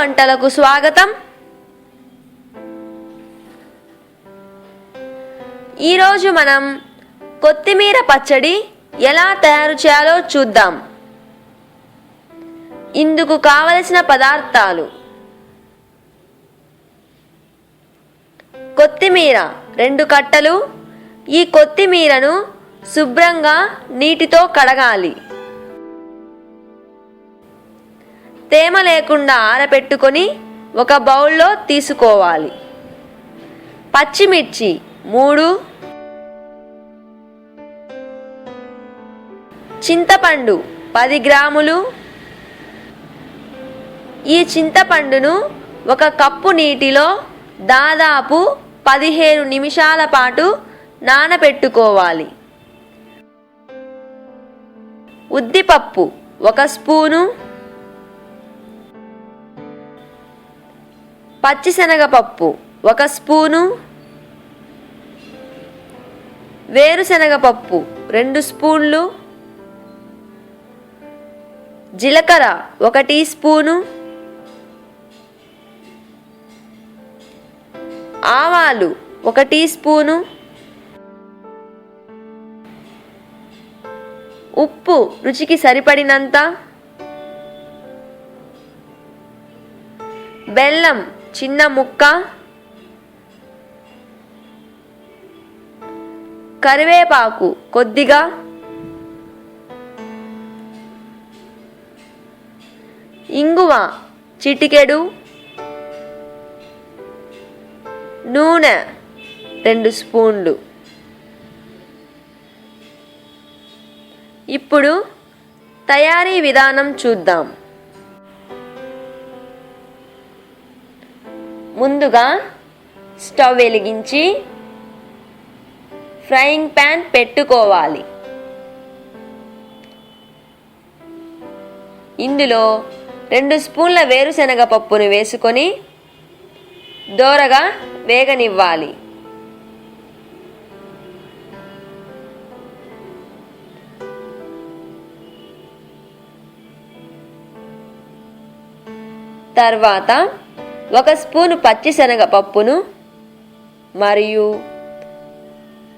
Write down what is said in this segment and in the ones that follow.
వంటలకు స్వాగతం. ఈరోజు మనం కొత్తిమీర పచ్చడి ఎలా తయారు చేయాలో చూద్దాం. ఇందుకు కావలసిన పదార్థాలు. కొత్తిమీర రెండు కట్టలు. ఈ కొత్తిమీరను శుభ్రంగా నీటితో కడగాలి. తేమ లేకుండా ఆరబెట్టుకొని ఒక బౌల్లో తీసుకోవాలి. పచ్చిమిర్చి మూడు చింతపండు పది గ్రాములు. ఈ చింతపండును ఒక కప్పు నీటిలో దాదాపు పదిహేను నిమిషాల పాటు నానబెట్టుకోవాలి ఉద్దిపప్పు ఒక స్పూను పచ్చిశనగపప్పు ఒక స్పూను. వేరుశనగపప్పు రెండు స్పూన్లు. జీలకర్ర ఒక టీ స్పూను. ఆవాలు ఒక టీ స్పూను. ఉప్పు రుచికి సరిపడినంత. బెల్లం చిన్న ముక్క కరివేపాకు కొద్దిగా ఇంగువ చిటికెడు నూనె రెండు స్పూన్లు. ఇప్పుడు తయారీ విధానం చూద్దాం. ముందుగా స్టవ్ వెలిగించి ఫ్రైయింగ్ ప్యాన్ పెట్టుకోవాలి. ఇందులో రెండు స్పూన్ల వేరుశనగ పప్పును వేసుకొని దోరగా వేగనివ్వాలి. తర్వాత ఒక స్పూను పచ్చిశనగ పప్పును మరియు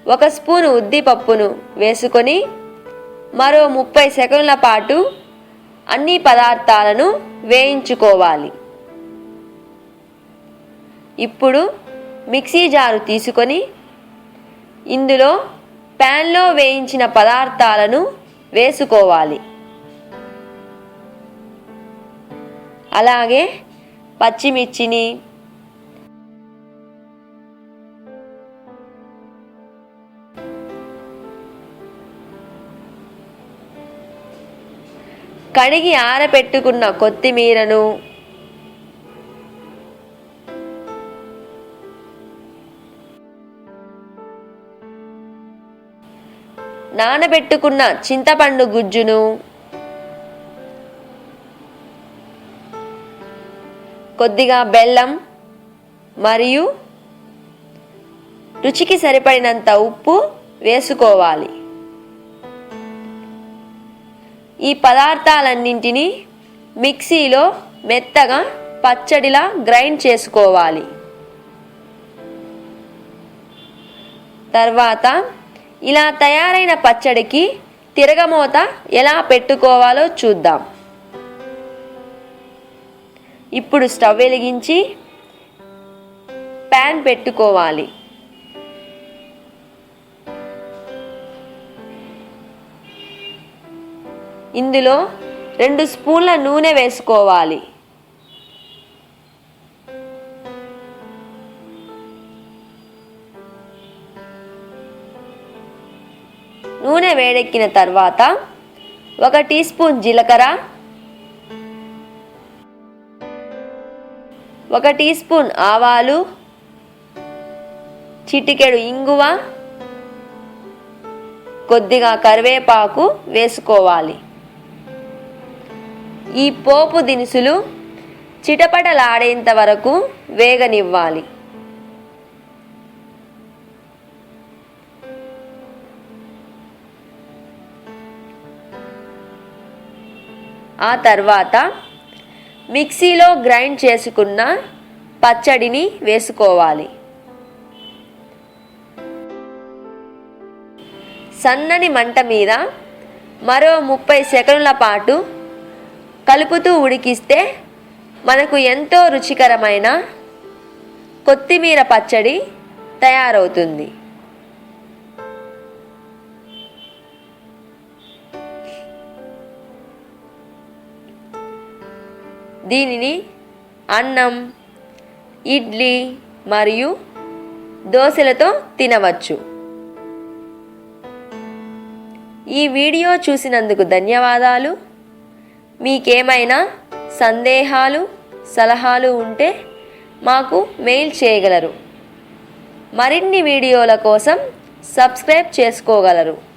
ఒక స్పూను ఉద్దిపప్పును వేసుకొని మరో ముప్పై సెకండ్ల పాటు అన్ని పదార్థాలను వేయించుకోవాలి. ఇప్పుడు మిక్సీ జారు తీసుకొని ఇందులో ప్యాన్లో వేయించిన పదార్థాలను వేసుకోవాలి. అలాగే పచ్చిమిర్చిని. కడిగి ఆరబెట్టుకున్న కొత్తిమీరను. నానబెట్టుకున్న చింతపండు గుజ్జును. కొద్దిగా బెల్లం మరియు రుచికి సరిపడినంత ఉప్పు వేసుకోవాలి. ఈ పదార్థాలన్నింటినీ మిక్సీలో మెత్తగా పచ్చడిలా గ్రైండ్ చేసుకోవాలి. తర్వాత ఇలా తయారైన పచ్చడికి తిరగమూత ఎలా పెట్టుకోవాలో చూద్దాం. ఇప్పుడు స్టవ్ వెలిగించి ప్యాన్ పెట్టుకోవాలి. ఇందులో రెండు స్పూన్ల నూనె వేసుకోవాలి. నూనె వేడెక్కిన తర్వాత ఒక టీ స్పూన్ జీలకర్ర ఒక టీ స్పూన్ ఆవాలు చిటికెడు ఇంగువ కొద్దిగా కరివేపాకు వేసుకోవాలి. ఈ పోపు దినుసులు చిటపటలాడేంత వరకు వేగనివ్వాలి. ఆ తర్వాత మిక్సీలో గ్రైండ్ చేసుకున్న పచ్చడిని వేసుకోవాలి. సన్నని మంట మీద మరో ముప్పై సెకండ్ల పాటు కలుపుతూ ఉడికిస్తే మనకు ఎంతో రుచికరమైన కొత్తిమీర పచ్చడి తయారవుతుంది. దీనిని అన్నం ఇడ్లీ మరియు దోశలతో తినవచ్చు. ఈ వీడియో చూసినందుకు ధన్యవాదాలు. మీకేమైనా సందేహాలు సలహాలు ఉంటే మాకు మెయిల్ చేయగలరు. మరిన్ని వీడియోల కోసం సబ్స్క్రైబ్ చేసుకోగలరు.